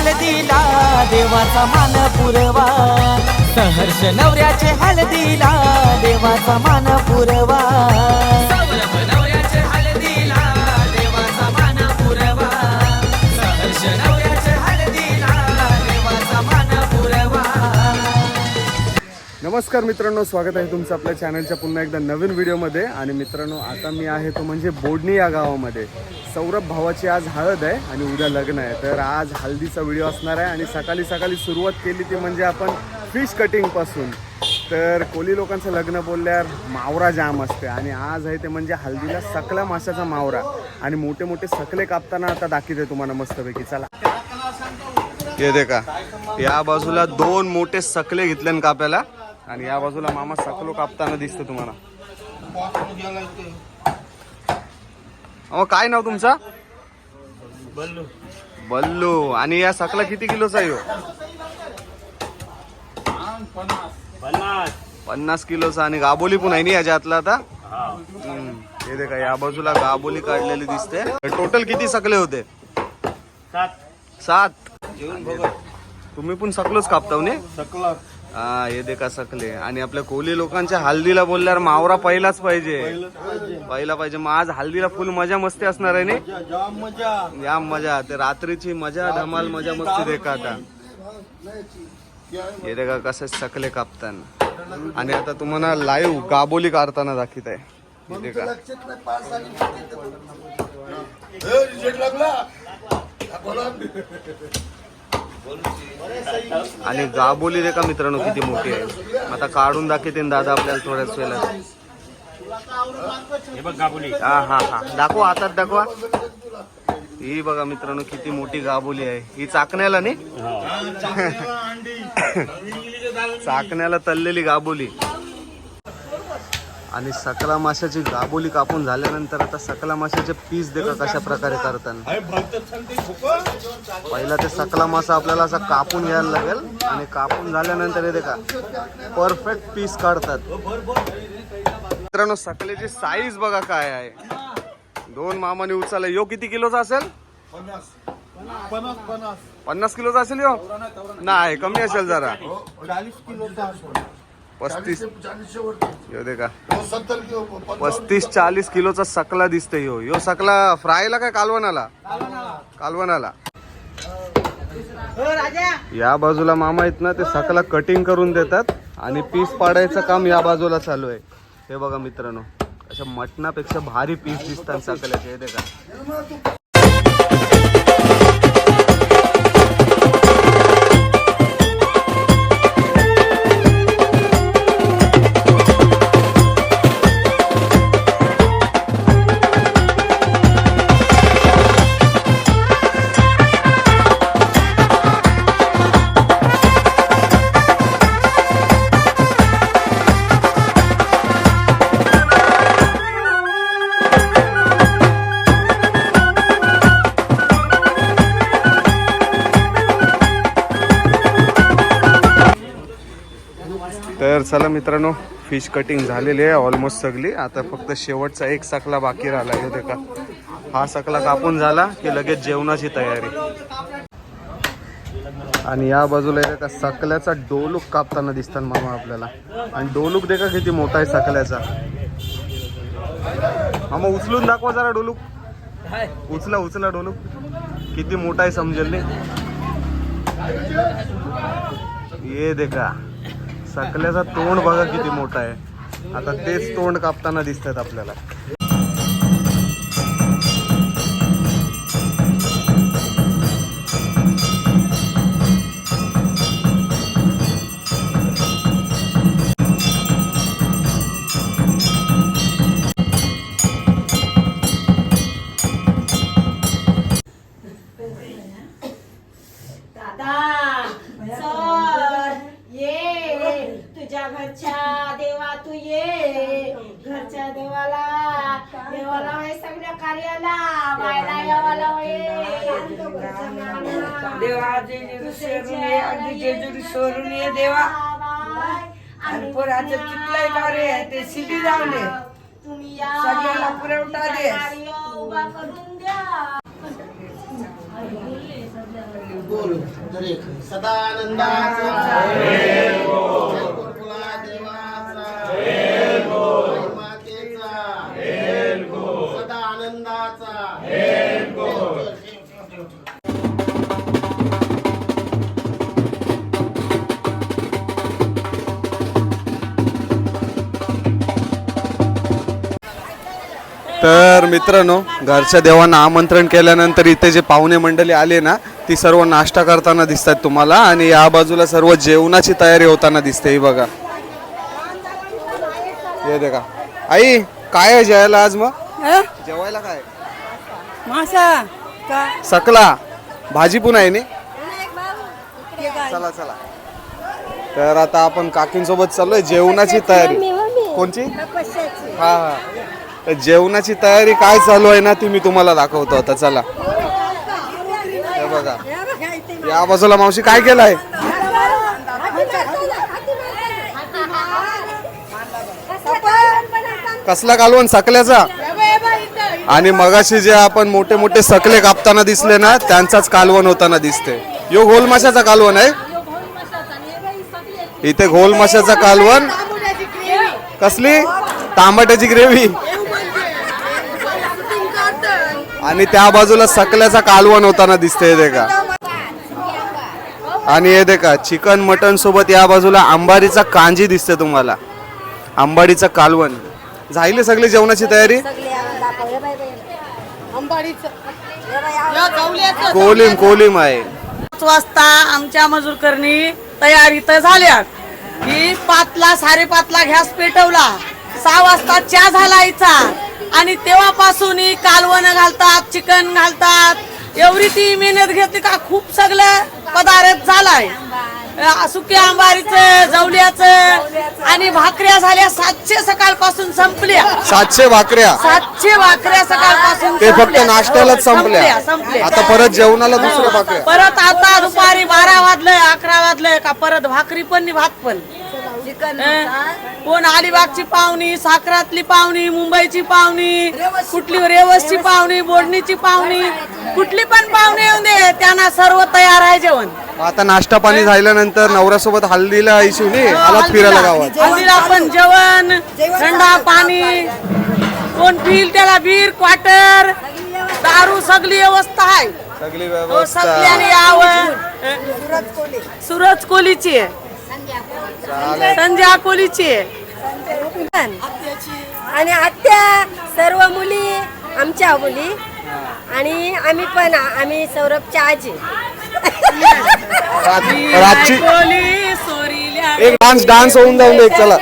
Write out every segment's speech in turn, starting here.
हाल दिला हळदीला देवाचा मान पुरवा. सहर्ष नवऱ्याचे हळदीला देवाचा मान पुरवा. नमस्कार मित्रांनो स्वागत आहे तुमचं आपल्या चॅनलच्या पुन्हा एकदा नवीन व्हिडिओमध्ये. आणि मित्रांनो आता मी आहे तो म्हणजे बोडणी या गावामध्ये. सौरभ भावाची आज हळद आहे आणि उद्या लग्न आहे. तर आज हल्दीचा व्हिडिओ असणार आहे आणि सकाळी सकाळी सुरुवात केली ती म्हणजे आपण फिश कटिंगपासून तर कोली लोकांचं लग्न बोलल्यावर मावरा जाम असते आणि आज आहे ते म्हणजे हल्दीला सकला माशाचा मावरा. आणि मोठे मोठे सकले कापताना आता दाखवते तुम्हाला मस्तपैकी. चला. हे दे का या बाजूला दोन मोठे सकले घेतले कापायला. आणि या बाजूला मामा सकलो कापताना दिसतं तुम्हाला. अहो काय नाव तुमचा? बल्लू. बल्लू. आणि या सकला किती किलोचा आहे ह्यो? पन्नास. पन्नास किलोचा आणि गाबोली पण आहे ना याच्यातला आता? हा. हम्म. हे दे का या बाजूला गाबोली काढलेली दिसते. टोटल किती सकले होते? सात. सात. तुम्ही पण सकलोच कापताव हो ने सकला हा हे दे का सकले. आणि आपल्या कोहली लोकांच्या हल्दीला बोलल्यावर मावरा पहिलाच पाहिजे. पहिला पाहिजे. मग आज हल्दीला फुल मजा मस्ती असणार आहे ने? या मजा. ते रात्रीची मजा धमाल मजा मस्ती दे का आता. हे दे का कसे सकले कापताना. आणि आता तुम्हाला लाईव्ह गाबोली काढताना दाखवत आहे. दे का आणि गाबोली दे का मित्रांनो किती मोठी आहे. आता काढून दाखवते दादा आपल्याला थोड्याच वेळेला हे हा हा हा. दाखवा हातात दाखवा. ही बघा मित्रांनो किती मोठी गाबोली आहे. ही चाकण्याला नाही चाकण्याला तललेली गाबोली. आणि सकला माशाची गाबोली कापून झाल्यानंतर आता सकला माशाचे पीस देखा कशा प्रकारे करताना. पहिला ते सकला मासा आपल्याला असा कापून घ्यायला लागेल आणि कापून झाल्यानंतर हे देखा परफेक्ट पीस काढतात. मित्रांनो सकलेची साईज बघा काय आहे. दोन मामाने उचलला. यो किती किलोचा असेल? पन्नास. किलोचा असेल यो? नाही कमी असेल जरा. पस्तीस यो दे का पस्तीस चाळीस किलोचा सकला दिसतोय यो. यो सकला फ्रायला काय कालवणाला? कालवणाला. या बाजूला मामा आहेत ना ते सकला कटिंग करून देतात आणि पीस पाडायचं काम या बाजूला चालू आहे. हे बघा मित्रांनो अशा मटणापेक्षा भारी पीस दिसतात सकल्याचे हे का मित्रांनो फिश कटिंग झालेली आहे ऑलमोस्ट सगळी. आता फक्त शेवटचा एक सकला बाकी राहिला आहे. देखा का हा सकला कापून झाला की लगेच जेवणाची तयारी. आणि या बाजूला आहे का सकल्याचा डोलूक कापताना दिसतात मामा आपल्याला. आणि डोलूक देखा किती मोठा आहे सकल्याचा मामा उचलून दाखवा जरा डोलूक. उचला उचला डोलूक. किती मोठा आहे समजेल नाही ये देखा. सकल्याचा तोंड बघा किती मोठा आहे. आता तेच तोंड कापताना दिसतात आपल्याला. आणि पोराचं चिकलंय का रे ते शिडी लावले तुम्ही या सगळ्याला पुरवठा दे. कार्य उभा करून द्या बोल दरेक सदानंदाचा तर मित्रांनो घरच्या देवांना आमंत्रण केल्यानंतर इथे जे पाहुणे मंडळी आले ना ती सर्व नाश्ता करताना दिसतात तुम्हाला आणि या बाजूला सर्व जेवणाची तयारी होताना दिसते ही बघा. हे देखा. आई काय आहे जेवायला आज मग? जेवायला काय? मासा का? सकला. भाजी पण आहे नी? चला चला. तर आता आपण काकींसोबत चाललोय जेवणाची तयारी. कोणची? हा हा. तर जेवणाची तयारी काय चालू आहे ना ती मी तुम्हाला दाखवतो आता चला. हे बघा. या बाजूला मावशी काय केलंय? कसला कालवण? सकल्याचा? आणि मगाशी जे आपण मोठे मोठे सकले कापताना दिसले ना त्यांचाच कालवण होताना दिसते. यो घोल माशाचा कालवण आहे? इथे घोल माशाचा कालवण. कसली? तांबट्याची ग्रेव्ही. आणि त्या बाजूला सकल्याचा कालवण होताना दिसते हे का आणि हे देखा चिकन मटन सोबत या बाजूला आंबाडीचा कांजी दिसते तुम्हाला. आंबाडीचं कालवण. झाली सगळी जेवणाची तयारी? कोलिम कोलिम आहे. पाच वाजता आमच्या मजूरकरणी तयारी तर झाल्या की पाचला साडेपाचला गॅस पेटवला. सहा वाजता चहा झालायचा आणि तेव्हापासून कालवण घालतात चिकन घालतात. एवढी ती मेहनत घेतली का खूप सगळं पदार्थ झालाय. सुक्या आंबारीचं जवल्याचं आणि भाकऱ्या झाल्या सातशे सकाळपासून संपल्या. सातशे भाकऱ्या. सातशे भाकऱ्या सकाळपासून ते फक्त संपल्या. नाश्त्यालाच संपल्या. संपल्या आता परत जेवणाला दुसऱ्या भाकऱ्या परत आता दुपारी बारा वाजलंय अकरा वाजलंय का परत भाकरी पण भात पण. हं? कोण अलिबागची पाहुणी साखरातली पाहुणी मुंबईची पाहुणी कुठली रेवसची पाहुणी बोडणीची पाहुणी कुठली पण पाहुणी येऊन दे त्यांना सर्व तयार आहे जेवण. आता नाश्ता पाणी झाल्यानंतर नवऱ्यासोबत हल्दीला इशूनी आलात फिरायला गावात. हल्दीला पण जेवण थंडा पाणी. कोण पिल त्याला बीर क्वार्टर. दारू सगळी व्यवस्था आहे. सगळी हो, व्यवस्था. सगळ्यांनी यावं. सुरज कोलीची आहे. संजय कोलीची आहे. आणि आत्या सर्व मुली आमच्या मुली. आणि आम्ही पण आम्ही सौरभच्या आजी. रातची एक डान्स डान्स होऊन जाऊन दे एक चला.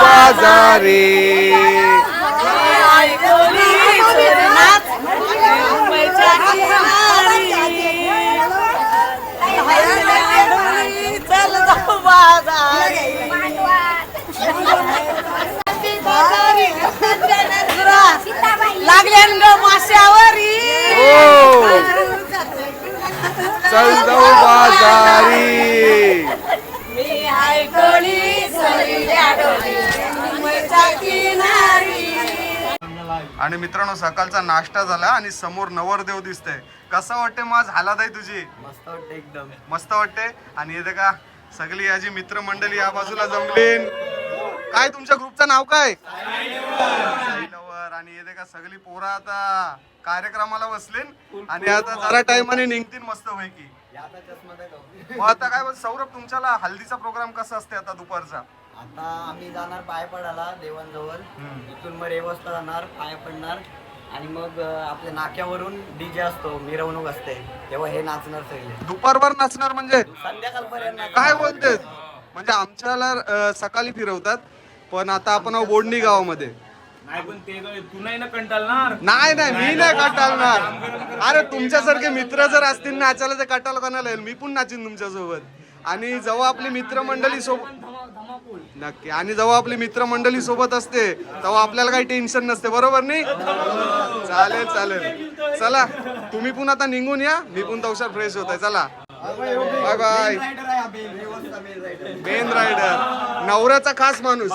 बाजारी आई कोली सोरीनाथ, मुंबईच्या किनारी. चल जाऊ बाजारी. बाजारी. लागले ग माश्यावरी. हो. चल जाऊ बाजारी. मी आणि मित्रांनो सकाळचा नाश्ता झाला आणि समोर नवरदेव दिसतंय. कसं वाटते मग झाला ताई तुझी? मस्त वाटतं एकदम. मस्त वाटते आणि येते का सगळी याची मित्रमंडळी या बाजूला जमलीन. काय तुमच्या ग्रुपचं नाव काय? आणि येते का सगळी पोरं आता कार्यक्रमाला बसलीन. आणि आता जरा टाइमाने निघतील मस्त पैकी आता काय बोल सौरभ तुमच्याला हल्दीचा प्रोग्राम कसा असते आता दुपारचा? आता आम्ही जाणार पाय पडायला देवांजवळ इथून मग रेवस्ता जाणार पाय पडणार आणि मग आपल्या नाक्यावरून डीजे असतो मिरवणूक असते तेव्हा हे नाचणार सगळे. दुपारभर नाचणार म्हणजे? संध्याकाळपर्यंत काय बोलते? म्हणजे आमच्याला अं, सकाळी फिरवतात पण आता आपण आहोत बोडणी गावामध्ये. नाही पण ते काय तू नाही ना कंटाळणार? नाही नाही मी नाही कटाळणार. अरे तुमच्यासारखे मित्र जर असतील नाचायला तर कटाळ कोणाला येईल? मी पण नाचीन तुमच्यासोबत. आणि जेव्हा आपली मित्रमंडळी सोबत नक्की. आणि जेव्हा आपली मित्रमंडळी सोबत असते तेव्हा आपल्याला काही टेन्शन नसते बरोबर नाही? चालेल चालेल. चला तुम्ही पण आता निघून या मी पण तवशात फ्रेश होत आहे चला. बाय बाय मेन रायडर नवऱ्याचा खास माणूस.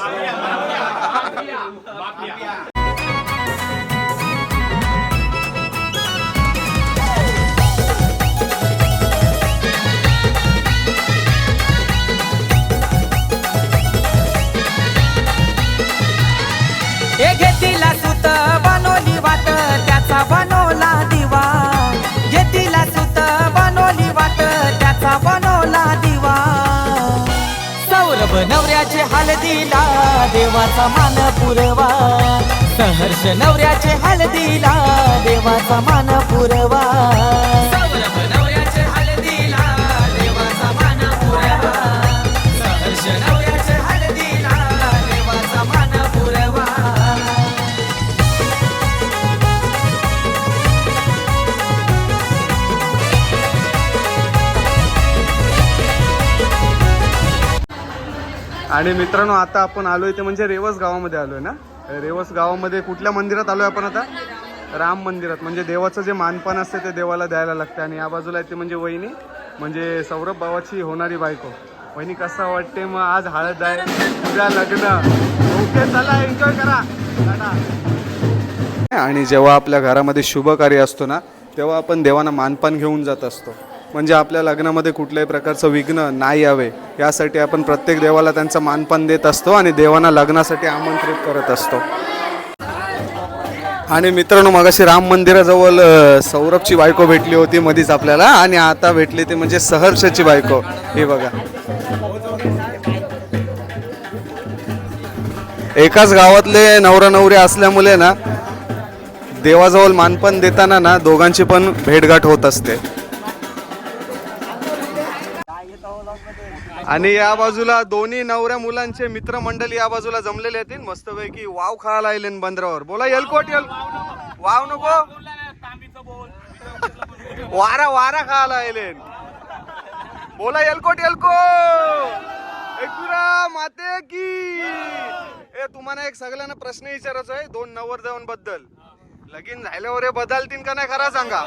हाल दिला देवाचा मान पुरवा. सहर्ष नवऱ्याचे हाल दिला देवाचा मान पुरवा. आणि मित्रांनो आता आपण आलोय ते म्हणजे रेवस गावामध्ये आलोय ना? रेवस गावामध्ये कुठल्या मंदिरात आलोय आपण आता? राम मंदिरात म्हणजे देवाचं जे मानपान असते ते देवाला द्यायला लागतं आणि या बाजूला आहे ते म्हणजे वहिनी म्हणजे सौरभ भावाची होणारी बायको. वहिनी कसं वाटते मग आज हळद आहे उद्या लग्न? ओके चला एन्जॉय करा. आणि जेव्हा आपल्या घरामध्ये शुभ कार्य असतो ना तेव्हा आपण देवांना मानपान घेऊन जात असतो. म्हणजे आपल्या लग्नामध्ये कुठल्याही प्रकारचं विघ्न नाही यावे. यासाठी आपण प्रत्येक देवाला त्यांचं मानपान देत असतो आणि देवांना लग्नासाठी आमंत्रित करत असतो. आणि मित्रांनो मगाशी राम मंदिराजवळ सौरभची बायको भेटली होती मधीच आपल्याला. आणि आता भेटली ती म्हणजे सहर्षची बायको. हे बघा. एकाच गावातले नवरा नवरी असल्यामुळे ना देवाजवळ मानपण देताना ना दोघांची पण भेटगाठ होत असते. आणि या बाजूला दोन्ही नवऱ्या मुलांचे मित्रमंडळी या बाजूला जमलेले आहेत. मस्तपैकी वाव खायला आले बंदरावर. बोला एलकोट यल वाव नको. वारा वारा खायला आले बोला एलकोट एलको एकुरा माते की. ए तुम्हाला एक सगळ्यांना प्रश्न विचारायचा आहे दोन नवरदेवांबद्दल लगीन झाल्यावर बदलतील का नाही खरा सांगा.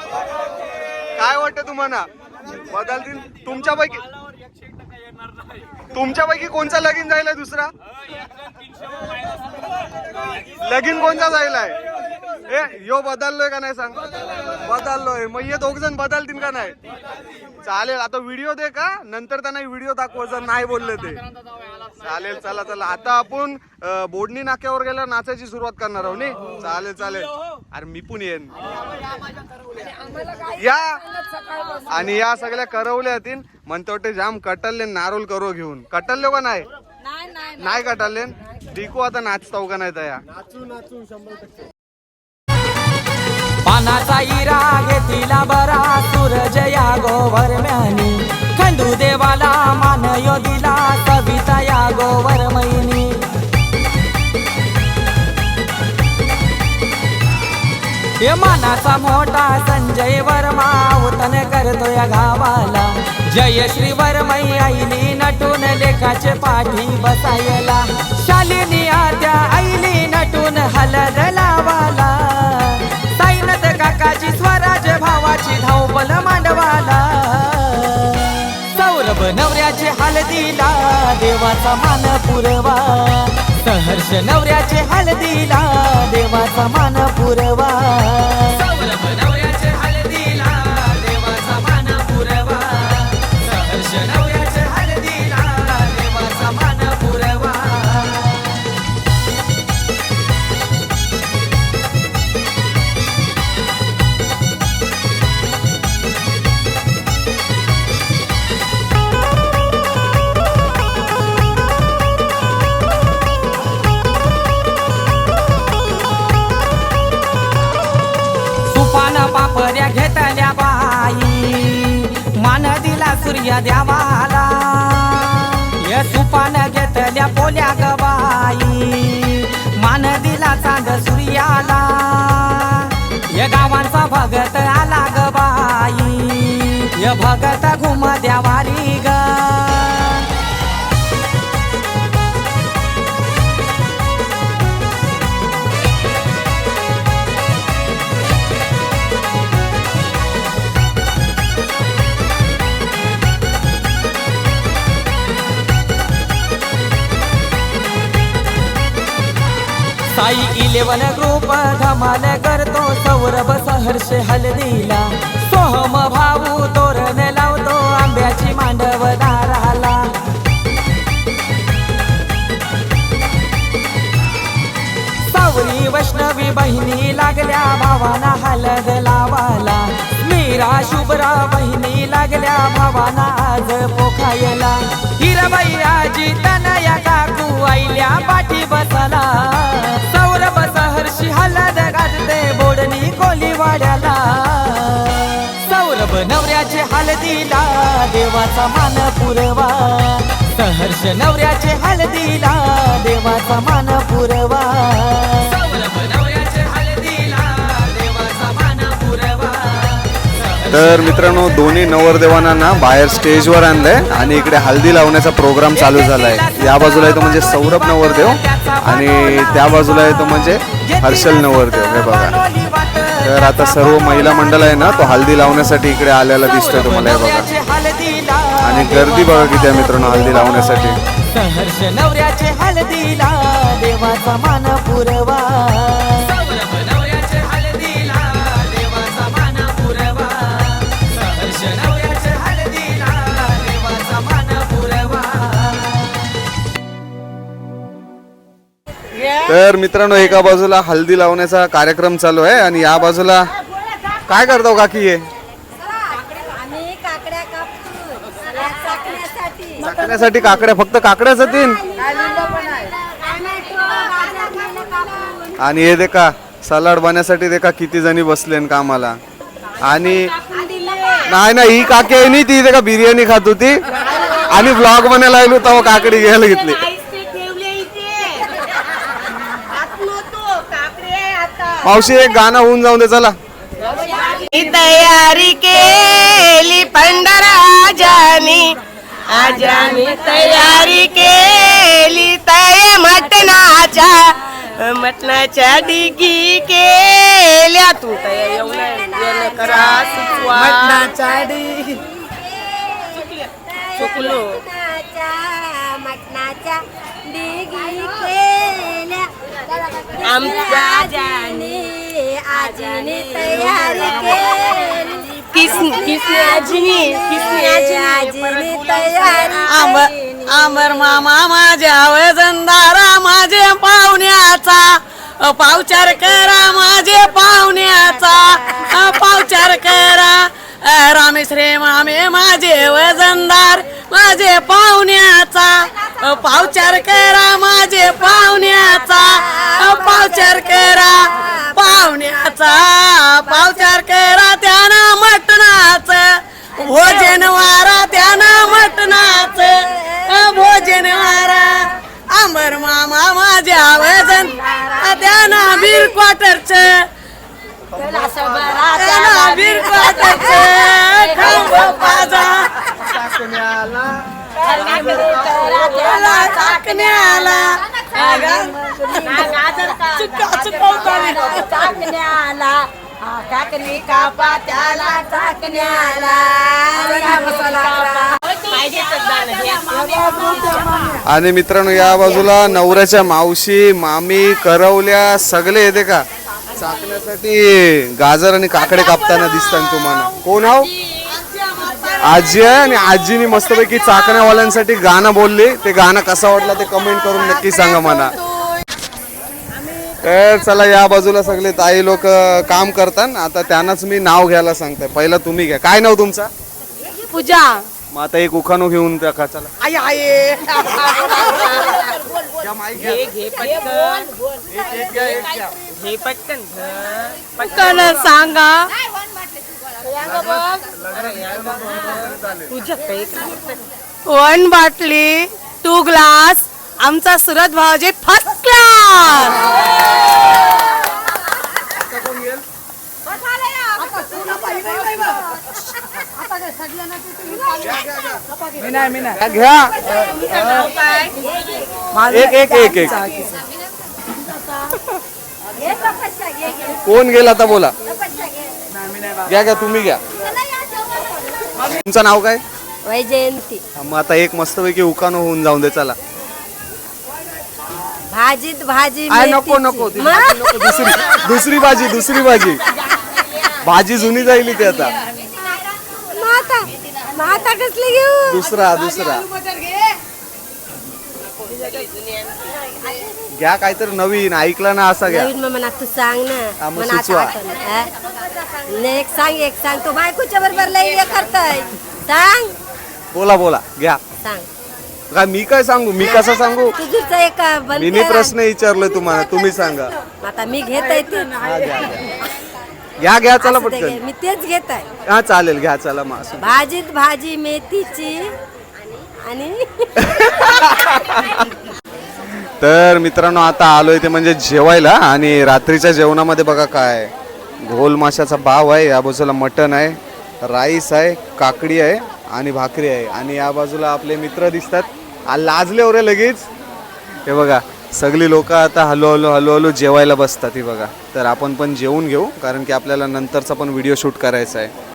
काय वाटतं तुम्हाला? बदलतील? तुमच्यापैकी तुमच्यापैकी कोणचा लगीन जायला दुसरा? लगीन कोणचा जायलाय? ए यो बदललोय का नाही सांग? बदललोय. मग हे दोघ जण बदलतील का नाही? चालेल आता व्हिडिओ दे का? नंतर त्यांना व्हिडिओ दाखव जर नाही बोलले ते. चालेल चला चला. आता आपण बोडणी नाक्यावर गेल्यावर नाचायची सुरुवात करणार आहोत नी? चालेल चालेल. अरे मी पण येईन. या. आणि या सगळ्या करवल्या येतील म्हणतो वाटते जाम कटलले नारोल करो घेऊन. कटलले का नाही? नाही कटलले दिकू आता नाचताव का नाही तया पानाचा इरा घेतीला बरा. सूरज या गोवर म्यानी खंडू देवाला मान यो दिला कविता या गोवर मैनी हे मानाचा मोठा संजय वर्मा उतन करतो या गावाला. जय श्री वर्मई आईली नटून लेखाचे पाठी बसायला. शालिनी आद्या आईली नटून हलद लावाला. हळदीला देवाचा मान पुरवा. सहर्ष नवऱ्याचे हळदीला देवाचा मान या घुमा घुम द्यावारी ग. साई इलेवन ग्रुप धमाल करतो सौरभ सहर्ष हलदीला. बहिणी लागल्या भावाना हलद लावाला मीरा शुभ्रा बहिणी लागल्या भावाना आज पोखायला. हिरबाई आजी तनया काकू आईल्या पाठी बसला सौरभ सहर्षी हलद गाजते बोडणी कोली वाड्याला सौरभ नवऱ्याचे हलदीला देवाचा मान पुरवा. सहर्ष नवऱ्याचे हलदीला देवाचा मान पुरवा. तर मित्रांनो दोन्ही नवरदेवांना ना बाहेर स्टेजवर आणलंय आणि इकडे हल्दी लावण्याचा प्रोग्राम चालू झालाय. या बाजूला येतो म्हणजे सौरभ नवरदेव आणि त्या बाजूला येतो म्हणजे हर्षल नवरदेव. हे बघा. तर आता सर्व महिला मंडळ आहे ना तो हल्दी लावण्यासाठी इकडे आलेला दिसतोय तुम्हाला. हे बघा. आणि गर्दी बघा किती आहे मित्रांनो हल्दी लावण्यासाठी. तर मित्रांनो एका बाजूला हल्दी लावण्याचा कार्यक्रम चालू आहे आणि या बाजूला काय करतो काकी हे? काकड्या चाकण्यासाठी काकड्या फक्त काकड्याच तीन? आणि हे देखा सलाड बनण्यासाठी देखा किती जणी बसले कामाला. आणि नाही ना ही काकी आहे नाही ती देखा बिर्याणी खात होती. आणि ब्लॉग बनायला आलो तेव्हा काकडी घ्यायला घेतली ठेवले इथे आत नव्हतो काकडे आता मावशी एक गाणं होऊन जाऊन दे चला. तयारी केली पंढराजानी. आजानी तयारी केली तय मटणाच्या. मटणाच्या डिगी केल्या. तू तया येऊन चुकलो. मटणाच्या डिगी केल्या. आमच्या आजाने आजीने तयारी केली. किसनी किसनी आजीनी किसनी. आजीनी आजीने तयारी आंबर केली. आंबर मामा माझ्या वजनदारा माझे पाहुण्याचा. अ, पावचार करा माझे पाहुण्याचा. अ, पावचार करा. अ, रामेश्रे मामे माझे वजनदार माझे पाहुण्याचा. पावचार करा माझे पाहुण्याचा. पावचार करा पाहुण्याचा. पावचार करा त्यानं मटणाच. भोजन वारा त्यानं मटणाच. भोजन वारा. अमर मामा माझ्या वजन त्यानं बीर. क्वार्टरच कापा त्याला आणि मित्रांनो या बाजूला नवऱ्याच्या मावशी मामी करवल्या सगळे येते का? चाकण्यासाठी गाजर आणि काकडे कापताना दिसतात तुम्हाला. कोण आहो आजी आहे आणि आजीनी मस्तपैकी चाकण्यावाल्यांसाठी गाणं बोलले. ते गाणं कसं वाटलं ते कमेंट करून नक्की सांगा मला. तर चला या बाजूला सगळे ताई लोक काम करतात आता त्यांनाच मी नाव घ्यायला सांगते पहिला तुम्ही घ्या. काय नाव तुमचा? पूजा. मग आता एक उखाणू घेऊन टाका चला आई हे पटकन. पटकन. सांगा. वन बाटली टू ग्लास आमचा सुरत भावजे फर्स्ट क्लास घ्या एक एक एक एक कोण गेला आता बोला घ्या घ्या तुम्ही घ्या तुमचं नाव काय वैजयंती मग आता एक मस्तपैकी उकानो होऊन जाऊन दे चला भाजीत भाजी आय नको. नको ती मग? भाजी नको, दुसरी दुसरी भाजी दुसरी भाजी भाजी जुनी जाईल ती आता आता कसली घेऊ? दुसरा दुसरा. घ्या काहीतरी नवीन ऐकला ना असा घ्या. नवीन मग म्हणा तू सांग हा, ना मग म्हणा सुचवा. आता आठवण, हा? नाही, एक सांग एक सांग. तो बायकोच्या बरोबर लई हे करताय. सांग. बोला बोला. घ्या. सांग. काय मी काय सांगू? मी कसं सांगू? तुझं एक बनते मी प्रश्न विचारलोय तुम्हाला. तुम्ही सांगा. आता मी घेत आहे ते हा, घ्या घ्या. घ्या घ्या चला असं ते घे. पटकन मी तेच घेत आहे. हा चालेल घ्या चला मग असं. भाजीत भाजी मेथीची आणि तर मित्रांनो आता आलोय ते म्हणजे जेवायला आणि रात्रीच्या जेवणामध्ये बघा काय. घोल माशाचा भाव आहे या बाजूला मटण आहे राईस आहे काकडी आहे आणि भाकरी आहे. आणि या बाजूला आपले मित्र दिसतात. आ, लाजले हो रे लगेच. हे बघा सगळी लोक आता हळूहळू हळूहळू जेवायला बसतात ही बघा. तर आपण पण जेवून घेऊ कारण की आपल्याला नंतरचा पण व्हिडिओ शूट करायचा आहे.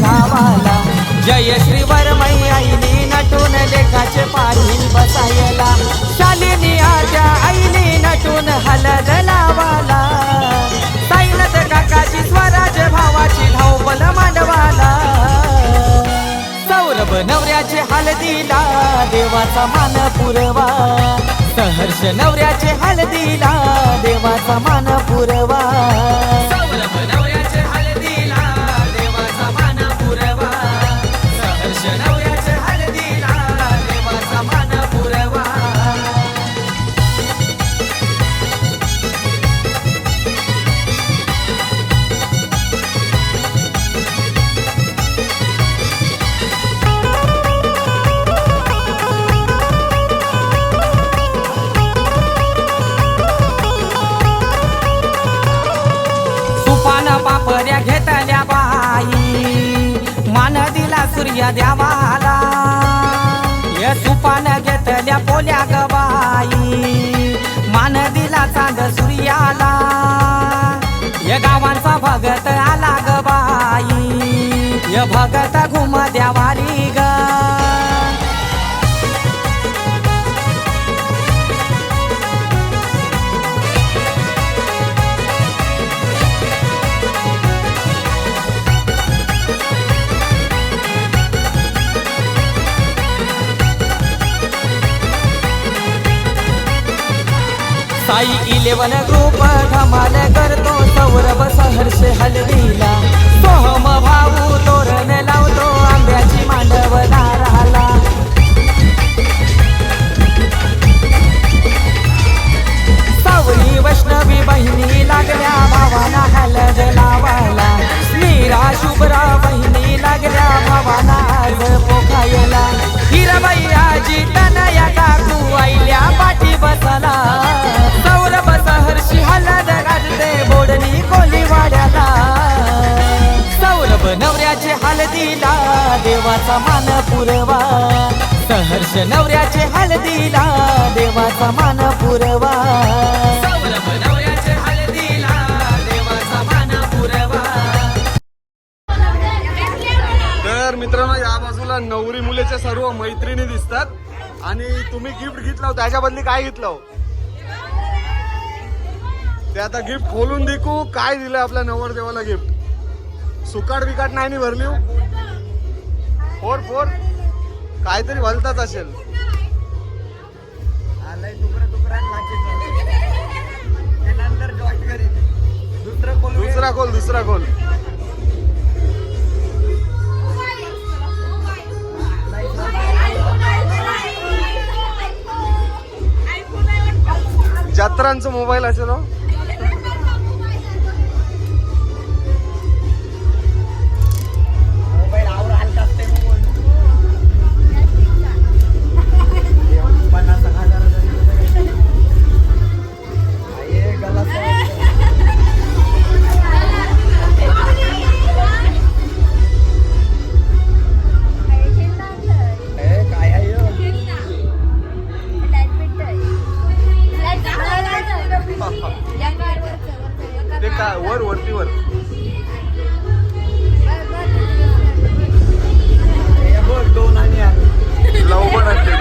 गावाला जय श्री वर्मई नटून लेखाचे पाणी बसायला. शालिनी आजा आईनी नटून हलद लावाला. साईनाथ काकाची स्वराज भावाची धावपल मांडवाला. सौरभ नवऱ्याचे हलदीला देवाचा मान पुरवा. सहर्ष नवऱ्याचे हलदीला देवाचा मान पुरवा. सौरभ नवऱ्या सूर्य देवाला या सुपान घेतल्या पोल्या गबाई मान दिला चांद सूर्याला. या गावांचा भगत आला ग या भगत घुम द्यावारी साई इलेवन ग्रुप धमाल करतो सौरभ सहर्ष हलवीला. सोहम दिला देवाचा मान पुरवा. सहर्ष नवऱ्याचे हळदीला देवाचा मान पुरवा देवाचा मान पुरवा. तर मित्रांनो या बाजूला नवरी मुलीच्या सर्व मैत्रिणी दिसतात. आणि तुम्ही गिफ्ट घेतलं त्याच्या बदली काय घेतलं हो? ते आता गिफ्ट खोलून देखू. काय दिलं आपल्या नवरदेवाला गिफ्ट सुकाट बिकाट नाही नी भरली हो? Four four. काहीतरी भलताच असेल. लय तुकडं तुकडं नाचेचं ते नंतर जॉईन करीन. दुसरं कोण दुसरा खोल दुसरा खोल. जत्रांचा मोबाईल असेल हो. ते काय वर वरती वर. दोन आणि. लव पण असते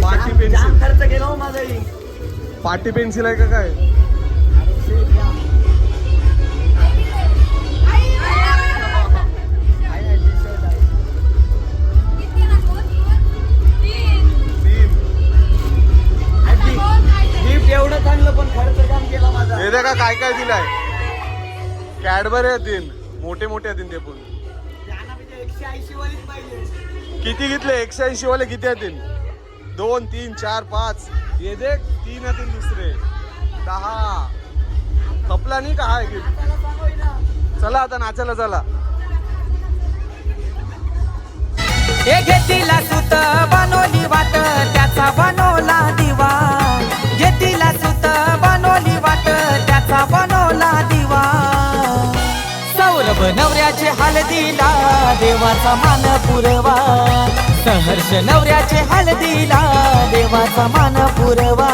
जाम- पेन्सिल. जाम खर्च केला हो माझाही. पाटी पेन्सिल आहे का काय? एवढं पण खर्च हे का काय काय दिलाय? कॅडबरे येतील मोठे मोठे येतील ते पण. किती घेतले? एकशे ऐंशी वाले किती येतील दोन तीन चार पाच. ये देख तीन तीन दुसरे। दहा। खपला नाही का आहे गिफ्ट? चला आता नाचायला चला। हे घेतीला सुत बनवली वाट त्याचा बनवला दिवा. घेतीला सुत बनवली वाट त्याचा बनवला दिवा. सौरभ नवऱ्याचे हळदीला देवाचा मान पुरवा. सहर्ष नवऱ्याचे हळदीला देवाचा मान पुरवा.